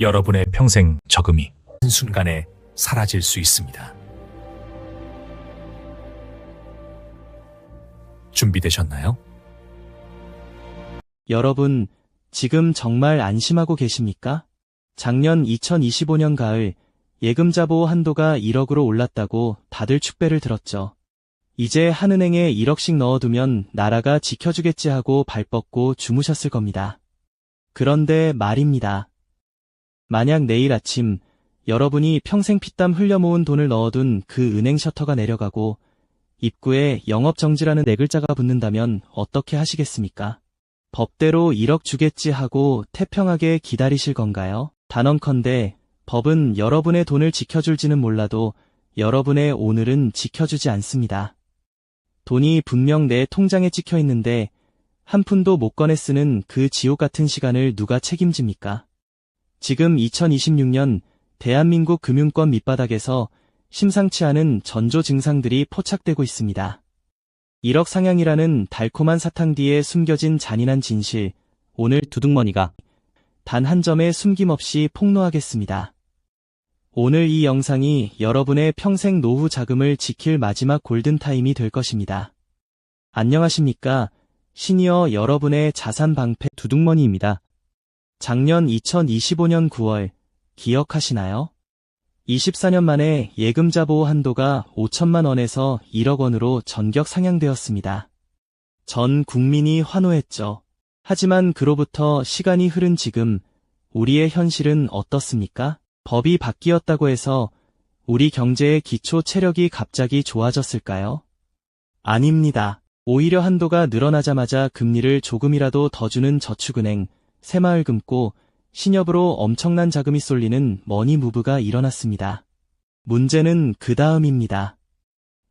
여러분의 평생 저금이 한순간에 사라질 수 있습니다. 준비되셨나요? 여러분, 지금 정말 안심하고 계십니까? 작년 2025년 가을 예금자 보호 한도가 1억으로 올랐다고 다들 축배를 들었죠. 이제 한은행에 1억씩 넣어두면 나라가 지켜주겠지 하고 발 뻗고 주무셨을 겁니다. 그런데 말입니다. 만약 내일 아침 여러분이 평생 피땀 흘려 모은 돈을 넣어둔 그 은행 셔터가 내려가고 입구에 영업정지라는 네 글자가 붙는다면 어떻게 하시겠습니까? 법대로 1억 주겠지 하고 태평하게 기다리실 건가요? 단언컨대 법은 여러분의 돈을 지켜줄지는 몰라도 여러분의 오늘은 지켜주지 않습니다. 돈이 분명 내 통장에 찍혀 있는데 한 푼도 못 꺼내 쓰는 그 지옥 같은 시간을 누가 책임집니까? 지금 2026년 대한민국 금융권 밑바닥에서 심상치 않은 전조 증상들이 포착되고 있습니다. 1억 상향이라는 달콤한 사탕 뒤에 숨겨진 잔인한 진실, 오늘 두둑머니가 단 한 점에 숨김없이 폭로하겠습니다. 오늘 이 영상이 여러분의 평생 노후 자금을 지킬 마지막 골든타임이 될 것입니다. 안녕하십니까. 시니어 여러분의 자산 방패 두둑머니입니다. 작년 2025년 9월, 기억하시나요? 24년 만에 예금자 보호 한도가 5천만 원에서 1억 원으로 전격 상향되었습니다. 전 국민이 환호했죠. 하지만 그로부터 시간이 흐른 지금 우리의 현실은 어떻습니까? 법이 바뀌었다고 해서 우리 경제의 기초 체력이 갑자기 좋아졌을까요? 아닙니다. 오히려 한도가 늘어나자마자 금리를 조금이라도 더 주는 저축은행, 새마을 금고, 신협으로 엄청난 자금이 쏠리는 머니 무브가 일어났습니다. 문제는 그 다음입니다.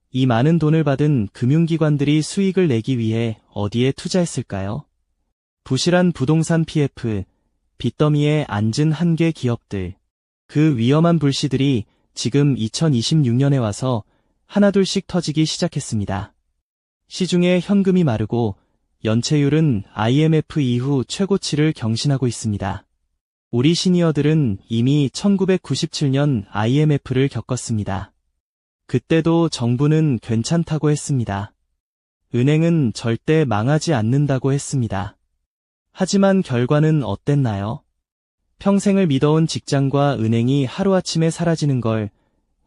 이 많은 돈을 받은 금융기관들이 수익을 내기 위해 어디에 투자했을까요? 부실한 부동산 PF, 빚더미에 앉은 한계 기업들. 그 위험한 불씨들이 지금 2026년에 와서 하나둘씩 터지기 시작했습니다. 시중에 현금이 마르고 연체율은 IMF 이후 최고치를 경신하고 있습니다. 우리 시니어들은 이미 1997년 IMF를 겪었습니다. 그때도 정부는 괜찮다고 했습니다. 은행은 절대 망하지 않는다고 했습니다. 하지만 결과는 어땠나요? 평생을 믿어온 직장과 은행이 하루아침에 사라지는 걸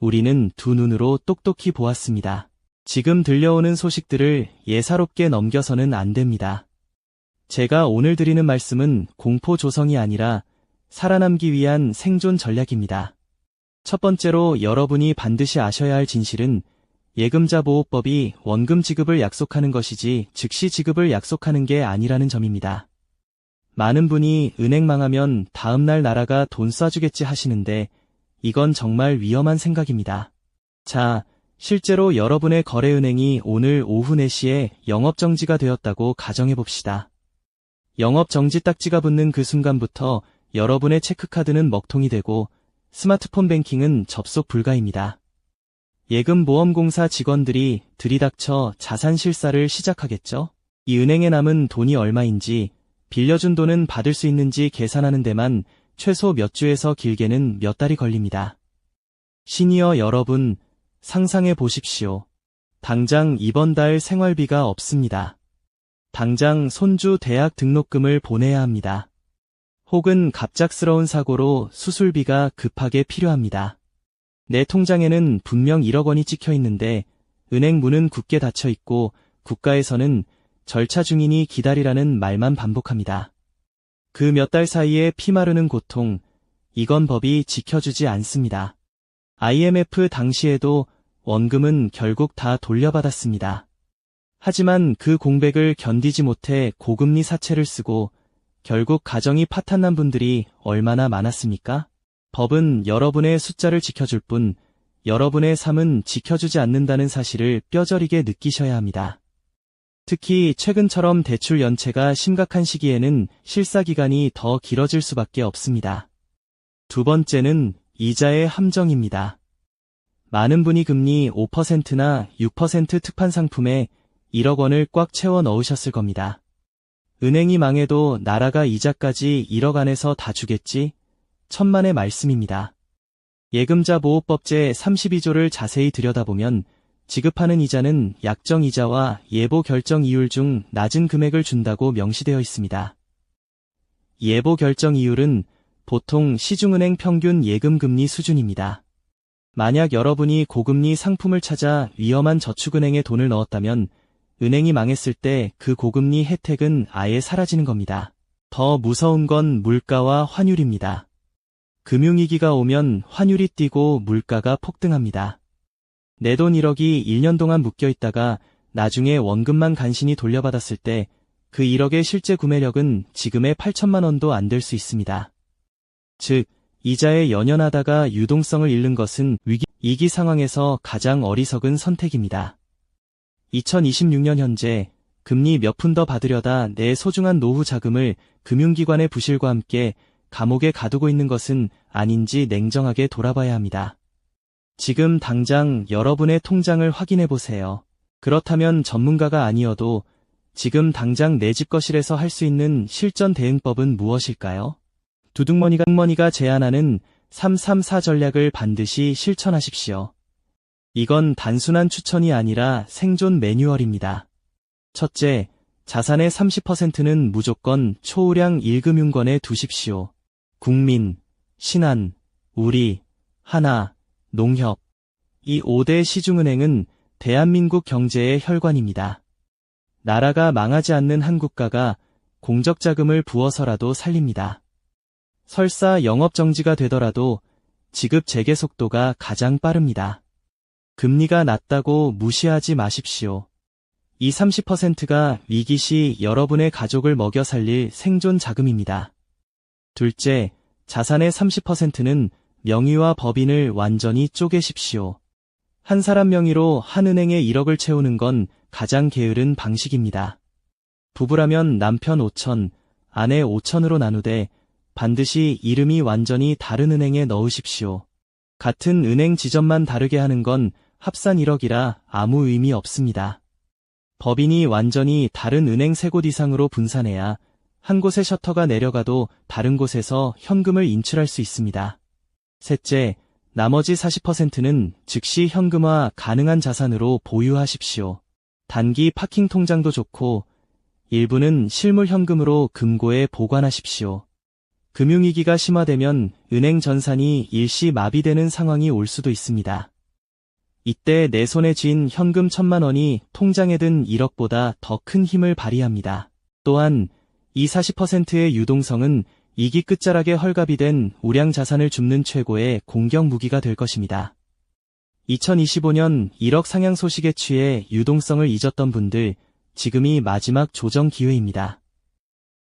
우리는 두 눈으로 똑똑히 보았습니다. 지금 들려오는 소식들을 예사롭게 넘겨서는 안 됩니다. 제가 오늘 드리는 말씀은 공포 조성이 아니라 살아남기 위한 생존 전략입니다. 첫 번째로 여러분이 반드시 아셔야 할 진실은 예금자 보호법이 원금 지급을 약속하는 것이지 즉시 지급을 약속하는 게 아니라는 점입니다. 많은 분이 은행 망하면 다음날 나라가 돈 쏴주겠지 하시는데 이건 정말 위험한 생각입니다. 자, 실제로 여러분의 거래은행이 오늘 오후 4시에 영업정지가 되었다고 가정해봅시다. 영업정지 딱지가 붙는 그 순간부터 여러분의 체크카드는 먹통이 되고 스마트폰 뱅킹은 접속 불가입니다. 예금보험공사 직원들이 들이닥쳐 자산 실사를 시작하겠죠? 이 은행에 남은 돈이 얼마인지 빌려준 돈은 받을 수 있는지 계산하는 데만 최소 몇 주에서 길게는 몇 달이 걸립니다. 시니어 여러분, 상상해 보십시오. 당장 이번 달 생활비가 없습니다. 당장 손주 대학 등록금을 보내야 합니다. 혹은 갑작스러운 사고로 수술비가 급하게 필요합니다. 내 통장에는 분명 1억 원이 찍혀 있는데 은행 문은 굳게 닫혀 있고 국가에서는 절차 중이니 기다리라는 말만 반복합니다. 그 몇 달 사이에 피마르는 고통, 이건 법이 지켜주지 않습니다. IMF 당시에도 원금은 결국 다 돌려받았습니다. 하지만 그 공백을 견디지 못해 고금리 사채를 쓰고 결국 가정이 파탄난 분들이 얼마나 많았습니까? 법은 여러분의 숫자를 지켜줄 뿐 여러분의 삶은 지켜주지 않는다는 사실을 뼈저리게 느끼셔야 합니다. 특히 최근처럼 대출 연체가 심각한 시기에는 실사 기간이 더 길어질 수밖에 없습니다. 두 번째는 이자의 함정입니다. 많은 분이 금리 5%나 6% 특판 상품에 1억 원을 꽉 채워 넣으셨을 겁니다. 은행이 망해도 나라가 이자까지 1억 안에서 다 주겠지? 천만의 말씀입니다. 예금자 보호법 제 32조를 자세히 들여다보면 지급하는 이자는 약정 이자와 예보 결정 이율 중 낮은 금액을 준다고 명시되어 있습니다. 예보 결정 이율은 보통 시중은행 평균 예금 금리 수준입니다. 만약 여러분이 고금리 상품을 찾아 위험한 저축은행에 돈을 넣었다면 은행이 망했을 때 그 고금리 혜택은 아예 사라지는 겁니다. 더 무서운 건 물가와 환율입니다. 금융위기가 오면 환율이 뛰고 물가가 폭등합니다. 내 돈 1억이 1년 동안 묶여 있다가 나중에 원금만 간신히 돌려받았을 때 그 1억의 실제 구매력은 지금의 8천만 원도 안 될 수 있습니다. 즉, 이자에 연연하다가 유동성을 잃는 것은 위기, 이기 상황에서 가장 어리석은 선택입니다. 2026년 현재 금리 몇 푼 더 받으려다 내 소중한 노후 자금을 금융기관의 부실과 함께 감옥에 가두고 있는 것은 아닌지 냉정하게 돌아봐야 합니다. 지금 당장 여러분의 통장을 확인해 보세요. 그렇다면 전문가가 아니어도 지금 당장 내 집 거실에서 할 수 있는 실전 대응법은 무엇일까요? 두둑머니가 머니가 제안하는 334 전략을 반드시 실천하십시오. 이건 단순한 추천이 아니라 생존 매뉴얼입니다. 첫째, 자산의 30%는 무조건 초우량 1금융권에 두십시오. 국민, 신한, 우리, 하나, 농협. 이 5대 시중은행은 대한민국 경제의 혈관입니다. 나라가 망하지 않는 한 국가가 공적 자금을 부어서라도 살립니다. 설사 영업 정지가 되더라도 지급 재개 속도가 가장 빠릅니다. 금리가 낮다고 무시하지 마십시오. 이 30%가 위기 시 여러분의 가족을 먹여 살릴 생존 자금입니다. 둘째, 자산의 30%는 명의와 법인을 완전히 쪼개십시오. 한 사람 명의로 한 은행에 1억을 채우는 건 가장 게으른 방식입니다. 부부라면 남편 5천, 아내 5천으로 나누되 반드시 이름이 완전히 다른 은행에 넣으십시오. 같은 은행 지점만 다르게 하는 건 합산 1억이라 아무 의미 없습니다. 법인이 완전히 다른 은행 세곳 이상으로 분산해야 한 곳의 셔터가 내려가도 다른 곳에서 현금을 인출할 수 있습니다. 셋째, 나머지 40%는 즉시 현금화 가능한 자산으로 보유하십시오. 단기 파킹 통장도 좋고 일부는 실물 현금으로 금고에 보관하십시오. 금융위기가 심화되면 은행 전산이 일시 마비되는 상황이 올 수도 있습니다. 이때 내 손에 쥔 현금 천만 원이 통장에 든 1억보다 더 큰 힘을 발휘합니다. 또한 이 40%의 유동성은 이기 끝자락에 헐갑이 된 우량 자산을 줍는 최고의 공격 무기가 될 것입니다. 2025년 1억 상향 소식에 취해 유동성을 잊었던 분들, 지금이 마지막 조정 기회입니다.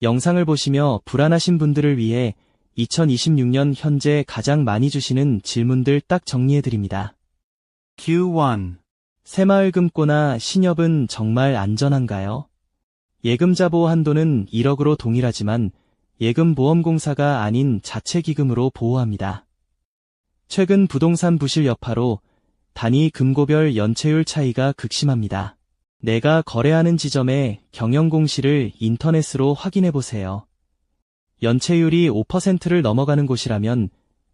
영상을 보시며 불안하신 분들을 위해 2026년 현재 가장 많이 주시는 질문들 딱 정리해드립니다. Q1. 새마을금고나 신협은 정말 안전한가요? 예금자 보호 한도는 1억으로 동일하지만 예금보험공사가 아닌 자체기금으로 보호합니다. 최근 부동산 부실 여파로 단위 금고별 연체율 차이가 극심합니다. 내가 거래하는 지점의 경영공시를 인터넷으로 확인해 보세요. 연체율이 5%를 넘어가는 곳이라면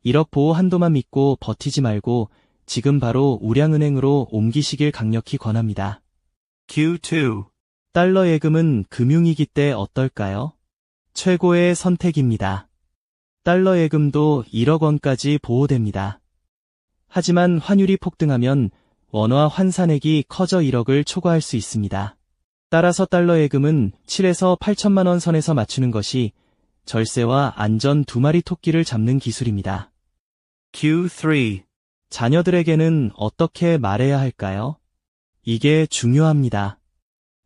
1억 보호 한도만 믿고 버티지 말고 지금 바로 우량은행으로 옮기시길 강력히 권합니다. Q2. 달러 예금은 금융위기 때 어떨까요? 최고의 선택입니다. 달러 예금도 1억 원까지 보호됩니다. 하지만 환율이 폭등하면 원화 환산액이 커져 1억을 초과할 수 있습니다. 따라서 달러 예금은 7에서 8천만 원 선에서 맞추는 것이 절세와 안전 두 마리 토끼를 잡는 기술입니다. Q3. 자녀들에게는 어떻게 말해야 할까요? 이게 중요합니다.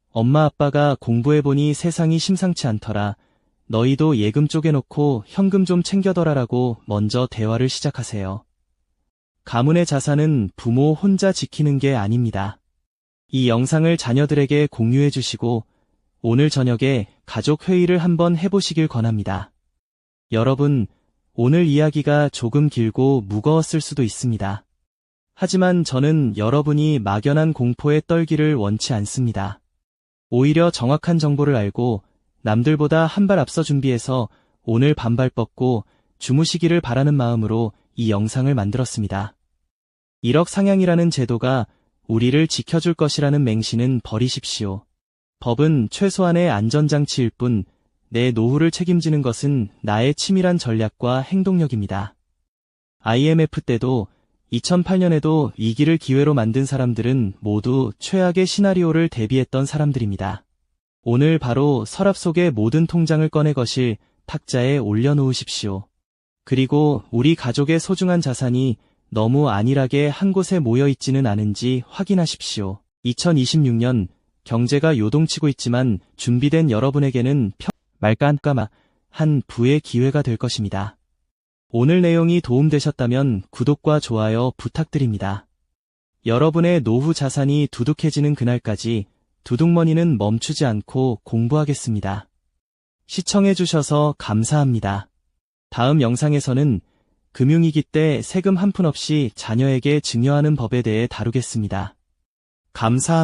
엄마 아빠가 공부해보니 세상이 심상치 않더라. 너희도 예금 쪼개놓고 현금 좀 챙겨더라라고 먼저 대화를 시작하세요. 가문의 자산은 부모 혼자 지키는 게 아닙니다. 이 영상을 자녀들에게 공유해 주시고 오늘 저녁에 가족 회의를 한번 해보시길 권합니다. 여러분, 오늘 이야기가 조금 길고 무거웠을 수도 있습니다. 하지만 저는 여러분이 막연한 공포에 떨기를 원치 않습니다. 오히려 정확한 정보를 알고 남들보다 한 발 앞서 준비해서 오늘 반발 뻗고 주무시기를 바라는 마음으로 이 영상을 만들었습니다. 1억 상향이라는 제도가 우리를 지켜줄 것이라는 맹신은 버리십시오. 법은 최소한의 안전장치일 뿐 내 노후를 책임지는 것은 나의 치밀한 전략과 행동력입니다. IMF 때도 2008년에도 위기를 기회로 만든 사람들은 모두 최악의 시나리오를 대비했던 사람들입니다. 오늘 바로 서랍 속의 모든 통장을 꺼내 거실 탁자에 올려놓으십시오. 그리고 우리 가족의 소중한 자산이 너무 안일하게 한 곳에 모여 있지는 않은지 확인하십시오. 2026년 경제가 요동치고 있지만 준비된 여러분에게는 평, 말깐까마 한 부의 기회가 될 것입니다. 오늘 내용이 도움되셨다면 구독과 좋아요 부탁드립니다. 여러분의 노후 자산이 두둑해지는 그날까지 두둑머니는 멈추지 않고 공부하겠습니다. 시청해주셔서 감사합니다. 다음 영상에서는 금융위기 때 세금 한 푼 없이 자녀에게 증여하는 법에 대해 다루겠습니다. 감사합니다.